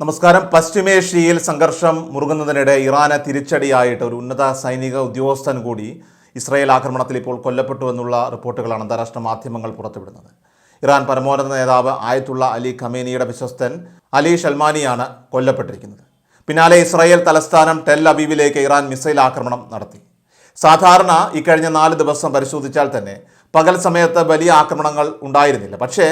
നമസ്കാരം. പശ്ചിമേഷ്യയിൽ സംഘർഷം മുറുകുന്നതിനിടെ ഇറാന് തിരിച്ചടിയായിട്ട് ഒരു ഉന്നത സൈനിക ഉദ്യോഗസ്ഥൻ കൂടി ഇസ്രായേൽ ആക്രമണത്തിൽ ഇപ്പോൾ കൊല്ലപ്പെട്ടു എന്നുള്ള റിപ്പോർട്ടുകളാണ് അന്താരാഷ്ട്ര മാധ്യമങ്ങൾ പുറത്തുവിടുന്നത്. ഇറാൻ പരമോന്നത നേതാവ് ആയത്തുള്ള അലി ഖമേനിയുടെ വിശ്വസ്തൻ അലി ഷൽമാനിയാണ് കൊല്ലപ്പെട്ടിരിക്കുന്നത്. പിന്നാലെ ഇസ്രായേൽ തലസ്ഥാനം ടെൽ അബീബിലേക്ക് ഇറാൻ മിസൈൽ ആക്രമണം നടത്തി. സാധാരണ ഇക്കഴിഞ്ഞ നാല് ദിവസം പരിശോധിച്ചാൽ തന്നെ പകൽ സമയത്ത് വലിയ ആക്രമണങ്ങൾ ഉണ്ടായിരുന്നില്ല. പക്ഷേ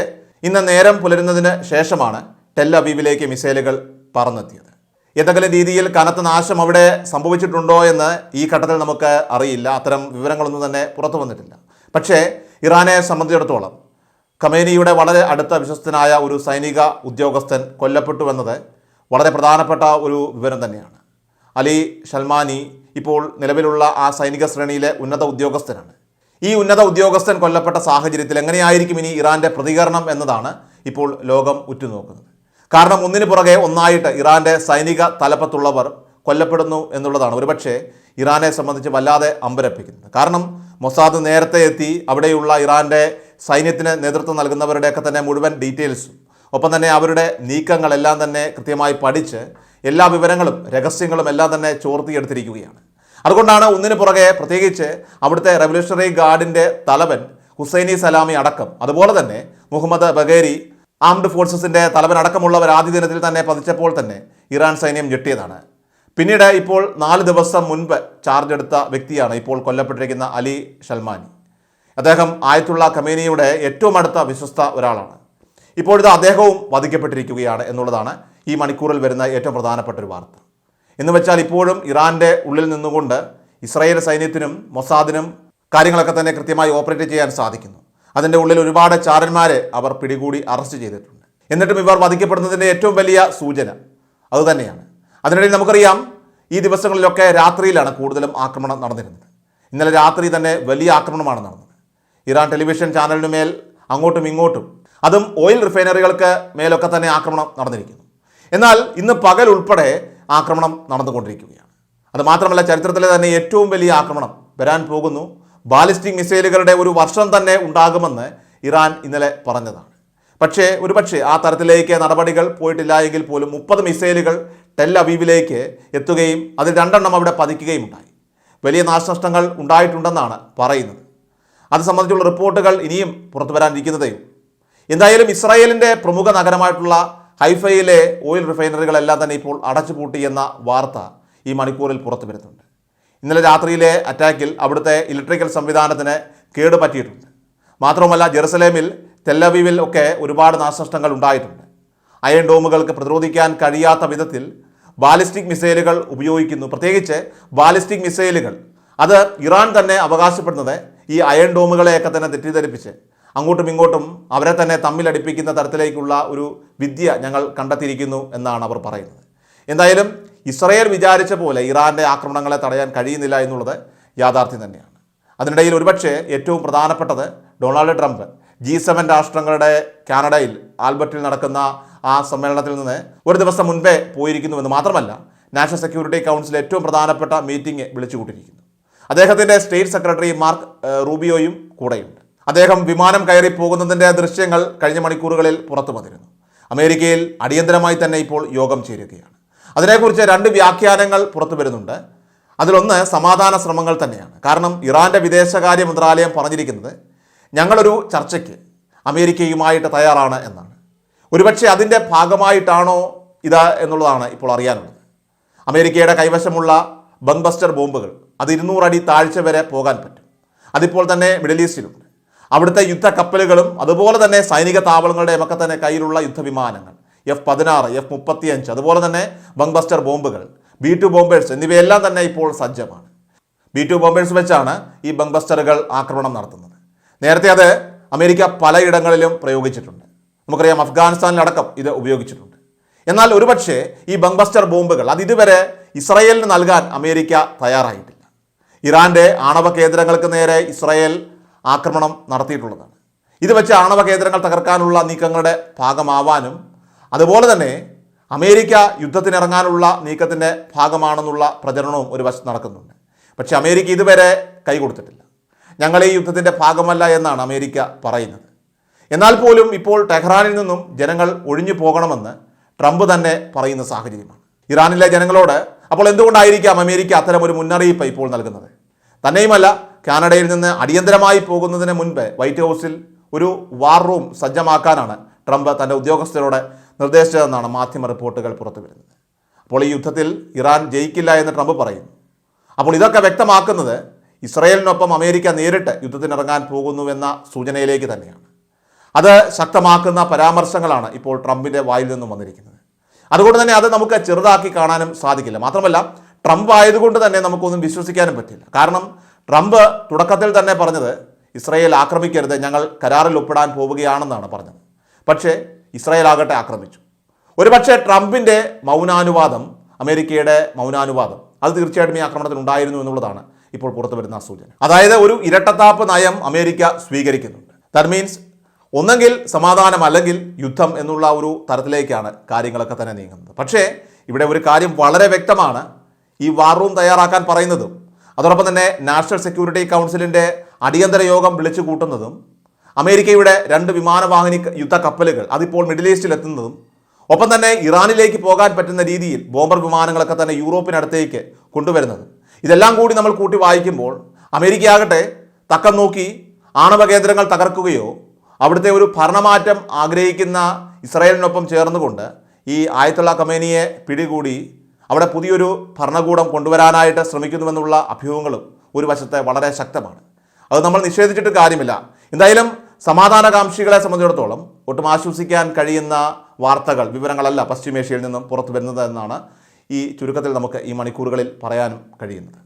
ഇന്ന് നേരം പുലരുന്നതിന് ശേഷമാണ് ടെൽ അബീബിലേക്ക് മിസൈലുകൾ പറന്നെത്തിയത്. ഏതെങ്കിലും രീതിയിൽ കനത്ത നാശം അവിടെ സംഭവിച്ചിട്ടുണ്ടോ എന്ന് ഈ ഘട്ടത്തിൽ നമുക്ക് അറിയില്ല. അത്തരം വിവരങ്ങളൊന്നും തന്നെ പുറത്തു വന്നിട്ടില്ല. പക്ഷേ ഇറാനെ സംബന്ധിച്ചിടത്തോളം ഖമേനിയുടെ വളരെ അടുത്ത വിശ്വസ്തനായ ഒരു സൈനിക ഉദ്യോഗസ്ഥൻ കൊല്ലപ്പെട്ടു എന്നത് വളരെ പ്രധാനപ്പെട്ട ഒരു വിവരം തന്നെയാണ്. അലി ഷൽമാനി ഇപ്പോൾ നിലവിലുള്ള ആ സൈനിക ശ്രേണിയിലെ ഉന്നത ഉദ്യോഗസ്ഥനാണ്. ഈ ഉന്നത ഉദ്യോഗസ്ഥൻ കൊല്ലപ്പെട്ട സാഹചര്യത്തിൽ എങ്ങനെയായിരിക്കും ഇനി ഇറാന്റെ പ്രതികരണം എന്നതാണ് ഇപ്പോൾ ലോകം ഉറ്റുനോക്കുന്നത്. കാരണം ഒന്നിനു പുറകെ ഒന്നായിട്ട് ഇറാന്റെ സൈനിക തലപ്പത്തുള്ളവർ കൊല്ലപ്പെടുന്നു എന്നുള്ളതാണ്. ഒരുപക്ഷെ ഇറാനെ സംബന്ധിച്ച് വല്ലാതെ അമ്പരപ്പിക്കുന്നത്. കാരണം മൊസാദ് നേരത്തെ എത്തി അവിടെയുള്ള ഇറാന്റെ സൈന്യത്തിന് നേതൃത്വം നൽകുന്നവരുടെയൊക്കെ തന്നെ മുഴുവൻ ഡീറ്റെയിൽസും ഒപ്പം തന്നെ അവരുടെ നീക്കങ്ങളെല്ലാം തന്നെ കൃത്യമായി പഠിച്ച് എല്ലാ വിവരങ്ങളും രഹസ്യങ്ങളും എല്ലാം തന്നെ ചോർത്തിയെടുത്തിരിക്കുകയാണ്. അതുകൊണ്ടാണ് ഒന്നിനു പുറകെ പ്രത്യേകിച്ച് അവിടുത്തെ റെവല്യൂഷണറി ഗാർഡിന്റെ തലവൻ ഹുസൈനി സലാമി അടക്കം അതുപോലെ തന്നെ മുഹമ്മദ് ബഗേരി ആംഡ് ഫോഴ്സസിന്റെ തലവൻ അടക്കമുള്ളവർ ആദ്യ ദിനത്തിൽ തന്നെ പതിച്ചപ്പോൾ തന്നെ ഇറാൻ സൈന്യം ഞെട്ടിയതാണ്. പിന്നീട് ഇപ്പോൾ നാല് ദിവസം മുൻപ് ചാർജ് എടുത്ത വ്യക്തിയാണ് ഇപ്പോൾ കൊല്ലപ്പെട്ടിരിക്കുന്ന അലി ഷൽമാനി അദ്ദേഹം ആയത്തുള്ള ഖമേനിയുടെ ഏറ്റവും അടുത്ത വിശ്വസ്ത ഒരാളാണ്. ഇപ്പോഴത്തെ അദ്ദേഹവും വധിക്കപ്പെട്ടിരിക്കുകയാണ് എന്നുള്ളതാണ് ഈ മണിക്കൂറിൽ വരുന്ന ഏറ്റവും പ്രധാനപ്പെട്ട ഒരു വാർത്ത. എന്ന് വെച്ചാൽ ഇപ്പോഴും ഇറാന്റെ ഉള്ളിൽ നിന്നുകൊണ്ട് ഇസ്രായേൽ സൈന്യത്തിനും മൊസാദിനും കാര്യങ്ങളൊക്കെ തന്നെ കൃത്യമായി ഓപ്പറേറ്റ് ചെയ്യാൻ സാധിക്കുന്നു. അതിന്റെ ഉള്ളിൽ ഒരുപാട് ചാരന്മാരെ അവർ പിടികൂടി അറസ്റ്റ് ചെയ്തിട്ടുണ്ട്. എന്നിട്ടും ഇവർ വധിക്കപ്പെടുന്നതിന്റെ ഏറ്റവും വലിയ സൂചന അതുതന്നെയാണ് അതിനിടയിൽ നമുക്കറിയാം ഈ ദിവസങ്ങളിലൊക്കെ രാത്രിയിലാണ് കൂടുതലും ആക്രമണം നടന്നിരുന്നത്. ഇന്നലെ രാത്രി തന്നെ വലിയ ആക്രമണമാണ് നടന്നത്. ഇറാൻ ടെലിവിഷൻ ചാനലിന് മേൽ അങ്ങോട്ടും ഇങ്ങോട്ടും അതും ഓയിൽ റിഫൈനറികൾക്ക് മേലൊക്കെ തന്നെ ആക്രമണം നടന്നിരിക്കുന്നു. എന്നാൽ ഇന്ന് പകൽ ഉൾപ്പെടെ ആക്രമണം നടന്നുകൊണ്ടിരിക്കുകയാണ്. അത് മാത്രമല്ല ചരിത്രത്തിലെ തന്നെ ഏറ്റവും വലിയ ആക്രമണം വരാൻ പോകുന്നു ബാലിസ്റ്റിക് മിസൈലുകളുടെ ഒരു വർഷം തന്നെ ഉണ്ടാകുമെന്ന് ഇറാൻ ഇന്നലെ പറഞ്ഞതാണ്. പക്ഷേ ഒരുപക്ഷെ ആ തരത്തിലേക്ക് നടപടികൾ പോയിട്ടില്ല എങ്കിൽ പോലും മുപ്പത് മിസൈലുകൾ ടെൽ അവീവിലേക്ക് എത്തുകയും അതിൽ രണ്ടെണ്ണം അവിടെ പതിക്കുകയും ഉണ്ടായി. വലിയ നാശനഷ്ടങ്ങൾ ഉണ്ടായിട്ടുണ്ടെന്നാണ് പറയുന്നത്. അത് സംബന്ധിച്ചുള്ള റിപ്പോർട്ടുകൾ ഇനിയും പുറത്തു വരാനിരിക്കുന്നതേ ഉള്ളൂ. എന്തായാലും ഇസ്രായേലിന്റെ പ്രമുഖ നഗരമായിട്ടുള്ള ഹൈഫയിലെ ഓയിൽ റിഫൈനറികളെല്ലാം തന്നെ ഇപ്പോൾ അടച്ചുപൂട്ടി എന്ന വാർത്ത ഈ മണിക്കൂറിൽ പുറത്തു വരുന്നുണ്ട്. ഇന്നലെ രാത്രിയിലെ അറ്റാക്കിൽ അവിടുത്തെ ഇലക്ട്രിക്കൽ സംവിധാനത്തിന് കേട് പറ്റിയിട്ടുണ്ട്. ജെറുസലേമിൽ തെല്ലവീവിൽ ഒക്കെ ഒരുപാട് നാശനഷ്ടങ്ങൾ ഉണ്ടായിട്ടുണ്ട്. അയൺ ഡോമുകൾക്ക് പ്രതിരോധിക്കാൻ കഴിയാത്ത വിധത്തിൽ ബാലിസ്റ്റിക് മിസൈലുകൾ ഉപയോഗിക്കുന്നു. പ്രത്യേകിച്ച് ബാലിസ്റ്റിക് മിസൈലുകൾ. അത് ഇറാൻ തന്നെ അവകാശപ്പെടുന്നത് ഈ അയൺ ഡോമുകളെയൊക്കെ തന്നെ തെറ്റിദ്ധരിപ്പിച്ച്. അങ്ങോട്ടും ഇങ്ങോട്ടും അവരെ തന്നെ തമ്മിലടിപ്പിക്കുന്ന തരത്തിലേക്കുള്ള ഒരു വിദ്യ ഞങ്ങൾ കണ്ടെത്തിയിരിക്കുന്നു എന്നാണ് അവർ പറയുന്നത്. എന്തായാലും ഇസ്രയേൽ വിചാരിച്ച പോലെ ഇറാന്റെ ആക്രമണങ്ങളെ തടയാൻ കഴിയുന്നില്ല എന്നുള്ളത് യാഥാർത്ഥ്യം തന്നെയാണ്. അതിനിടയിൽ ഒരുപക്ഷെ ഏറ്റവും പ്രധാനപ്പെട്ടത് ഡൊണാൾഡ് ട്രംപ്. ജി സെവൻ രാഷ്ട്രങ്ങളുടെ കാനഡയിൽ ആൽബർട്ടിൽ നടക്കുന്ന ആ സമ്മേളനത്തിൽ നിന്ന് ഒരു ദിവസം മുൻപേ പോയിരിക്കുന്നുവെന്ന് മാത്രമല്ല നാഷണൽ സെക്യൂരിറ്റി കൗൺസിൽ ഏറ്റവും പ്രധാനപ്പെട്ട മീറ്റിംഗ് വിളിച്ചുകൂട്ടിയിരിക്കുന്നു. അദ്ദേഹത്തിന്റെ സ്റ്റേറ്റ് സെക്രട്ടറി മാർക്ക് റൂബിയോയും കൂടെയുണ്ട്. അദ്ദേഹം വിമാനം കയറി പോകുന്നതിന്റെ ദൃശ്യങ്ങൾ കഴിഞ്ഞ മണിക്കൂറുകളിൽ പുറത്തു വന്നിരുന്നു. അമേരിക്കയിൽ അടിയന്തരമായി തന്നെ ഇപ്പോൾ യോഗം ചേരുകയാണ്. അതിനെക്കുറിച്ച് രണ്ട് വ്യാഖ്യാനങ്ങൾ പുറത്തു വരുന്നുണ്ട്. അതിലൊന്ന് സമാധാന ശ്രമങ്ങൾ തന്നെയാണ്. കാരണം ഇറാന്റെ വിദേശകാര്യ മന്ത്രാലയം പറഞ്ഞിരിക്കുന്നത് ഞങ്ങളൊരു ചർച്ചയ്ക്ക് അമേരിക്കയുമായിട്ട് തയ്യാറാണ് എന്നാണ്. ഒരുപക്ഷെ അതിന്റെ ഭാഗമായിട്ടാണോ ഇത് എന്നുള്ളതാണ് ഇപ്പോൾ അറിയാനുള്ളത്. അമേരിക്കയുടെ കൈവശമുള്ള ബംബസ്റ്റർ ബോംബുകൾ അത് ഇരുന്നൂറടി താഴ്ച വരെ പോകാൻ പറ്റും. അതിപ്പോൾ തന്നെ മിഡിൽ ഈസ്റ്റിലുണ്ട്. അവിടുത്തെ യുദ്ധക്കപ്പലുകളും അതുപോലെ തന്നെ സൈനിക താവളങ്ങളുടെയും ഒക്കെ തന്നെ കയ്യിലുള്ള യുദ്ധവിമാനങ്ങൾ. എഫ് പതിനാറ് എഫ് മുപ്പത്തിയഞ്ച് അതുപോലെ തന്നെ ബംഗ്ബസ്റ്റർ ബോംബുകൾ ബി ടു ബോംബേഴ്സ് എന്നിവയെല്ലാം തന്നെ ഇപ്പോൾ സജ്ജമാണ്. ബി ടു ബോംബേഴ്സ് വെച്ചാണ് ഈ ബംഗ്ബസ്റ്ററുകൾ ആക്രമണം നടത്തുന്നത്. നേരത്തെ അത് അമേരിക്ക പലയിടങ്ങളിലും പ്രയോഗിച്ചിട്ടുണ്ട്. നമുക്കറിയാം അഫ്ഗാനിസ്ഥാനിലടക്കം ഇത് ഉപയോഗിച്ചിട്ടുണ്ട്. എന്നാൽ ഒരുപക്ഷെ ഈ ബംഗ്ബസ്റ്റർ ബോംബുകൾ അത് ഇതുവരെ ഇസ്രയേലിന് നൽകാൻ അമേരിക്ക തയ്യാറായിട്ടില്ല. ഇറാന്റെ ആണവ കേന്ദ്രങ്ങൾക്ക് നേരെ ഇസ്രയേൽ ആക്രമണം നടത്തിയിട്ടുള്ളതാണ്. ഇത് വെച്ച് ആണവ കേന്ദ്രങ്ങൾ തകർക്കാനുള്ള നീക്കങ്ങളുടെ ഭാഗമാവാനും അതുപോലെ തന്നെ അമേരിക്ക യുദ്ധത്തിനിറങ്ങാനുള്ള നീക്കത്തിന്റെ ഭാഗമാണെന്നുള്ള പ്രചരണവും ഒരു വശത്ത് നടക്കുന്നുണ്ട്. പക്ഷേ അമേരിക്ക ഇതുവരെ കൈ കൊടുത്തിട്ടില്ല. ഞങ്ങൾ ഈ യുദ്ധത്തിന്റെ ഭാഗമല്ല എന്നാണ് അമേരിക്ക പറയുന്നത്. എന്നാൽ പോലും ഇപ്പോൾ ടെഹ്റാനിൽ നിന്നും ജനങ്ങൾ ഒഴിഞ്ഞു പോകണമെന്ന് ട്രംപ് തന്നെ പറയുന്ന സാഹചര്യമാണ്. ഇറാനിലെ ജനങ്ങളോട് അപ്പോൾ എന്തുകൊണ്ടായിരിക്കാം അമേരിക്ക അത്തരം ഒരു മുന്നറിയിപ്പ് ഇപ്പോൾ നൽകുന്നത്? തന്നെയുമല്ല കാനഡയിൽ നിന്ന് അടിയന്തരമായി പോകുന്നതിന് മുൻപ് വൈറ്റ് ഹൗസിൽ ഒരു വാർ റൂം സജ്ജമാക്കാനാണ് ട്രംപ് തന്റെ ഉദ്യോഗസ്ഥരോട് നിർദ്ദേശിച്ചതെന്നാണ് മാധ്യമ റിപ്പോർട്ടുകൾ പുറത്തു വരുന്നത്. അപ്പോൾ ഈ യുദ്ധത്തിൽ ഇറാൻ ജയിക്കില്ല എന്ന് ട്രംപ് പറയുന്നു. അപ്പോൾ ഇതൊക്കെ വ്യക്തമാക്കുന്നത് ഇസ്രയേലിനൊപ്പം അമേരിക്ക നേരിട്ട് യുദ്ധത്തിനിറങ്ങാൻ പോകുന്നുവെന്ന സൂചനയിലേക്ക് തന്നെയാണ്. അത് ശക്തമാക്കുന്ന പരാമർശങ്ങളാണ് ഇപ്പോൾ ട്രംപിന്റെ വായിൽ നിന്നും വന്നിരിക്കുന്നത്. അതുകൊണ്ട് തന്നെ അത് നമുക്ക് ചെറുതാക്കി കാണാനും സാധിക്കില്ല. മാത്രമല്ല ട്രംപ് ആയതുകൊണ്ട് തന്നെ നമുക്കൊന്നും വിശ്വസിക്കാനും പറ്റില്ല. കാരണം ട്രംപ് തുടക്കത്തിൽ തന്നെ പറഞ്ഞത് ഇസ്രയേൽ ആക്രമിക്കരുത് ഞങ്ങൾ കരാറിൽ ഒപ്പിടാൻ പോവുകയാണെന്നാണ് പറഞ്ഞത്. പക്ഷേ ഇസ്രയേൽ ആകട്ടെ ആക്രമിച്ചു. ഒരുപക്ഷെ ട്രംപിന്റെ മൗനാനുവാദം അമേരിക്കയുടെ മൗനാനുവാദം അത് തീർച്ചയായിട്ടും ഈ ആക്രമണത്തിൽ ഉണ്ടായിരുന്നു എന്നുള്ളതാണ് ഇപ്പോൾ പുറത്തു വരുന്ന സൂചന. അതായത് ഒരു ഇരട്ടത്താപ്പ് നയം അമേരിക്ക സ്വീകരിക്കുന്നുണ്ട്. ദാറ്റ് മീൻസ് ഒന്നെങ്കിൽ സമാധാനം അല്ലെങ്കിൽ യുദ്ധം എന്നുള്ള ഒരു തരത്തിലേക്കാണ് കാര്യങ്ങളൊക്കെ തന്നെ നീങ്ങുന്നത്. പക്ഷേ ഇവിടെ ഒരു കാര്യം വളരെ വ്യക്തമാണ്. ഈ വാർ റൂം തയ്യാറാക്കാൻ പറയുന്നതും അതോടൊപ്പം തന്നെ നാഷണൽ സെക്യൂരിറ്റി കൗൺസിലിന്റെ അടിയന്തര യോഗം വിളിച്ചു കൂട്ടുന്നതും അമേരിക്കയുടെ രണ്ട് വിമാനവാഹിനി യുദ്ധ കപ്പലുകൾ അതിപ്പോൾ മിഡിൽ ഈസ്റ്റിൽ എത്തുന്നതും ഒപ്പം തന്നെ ഇറാനിലേക്ക് പോകാൻ പറ്റുന്ന രീതിയിൽ ബോംബർ വിമാനങ്ങളൊക്കെ തന്നെ യൂറോപ്പിനടുത്തേക്ക് കൊണ്ടുവരുന്നത്. ഇതെല്ലാം കൂടി നമ്മൾ കൂട്ടി വായിക്കുമ്പോൾ അമേരിക്കയാകട്ടെ തക്കം നോക്കി ആണവ കേന്ദ്രങ്ങൾ തകർക്കുകയോ അവിടുത്തെ ഒരു ഭരണമാറ്റം ആഗ്രഹിക്കുന്ന ഇസ്രായേലിനൊപ്പം ചേർന്നുകൊണ്ട് ഈ ആയത്തുള്ള കമേനിയെ പിടികൂടി അവിടെ പുതിയൊരു ഭരണകൂടം കൊണ്ടുവരാനായിട്ട് ശ്രമിക്കുന്നുവെന്നുള്ള അഭ്യൂഹങ്ങളും ഒരു വശത്തെ വളരെ ശക്തമാണ്. അത് നമ്മൾ നിഷേധിച്ചിട്ട് കാര്യമില്ല. എന്തായാലും സമാധാനകാംക്ഷികളെ സംബന്ധിച്ചിടത്തോളം ഒട്ടും ആശ്വസിക്കാൻ കഴിയുന്ന വാർത്തകൾ വിവരങ്ങളല്ല പശ്ചിമേഷ്യയിൽ നിന്നും പുറത്തു വരുന്നത് എന്നാണ് ഈ ചുരുക്കത്തിൽ നമുക്ക് ഈ മണിക്കൂറുകളിൽ പറയാനും കഴിയുന്നത്.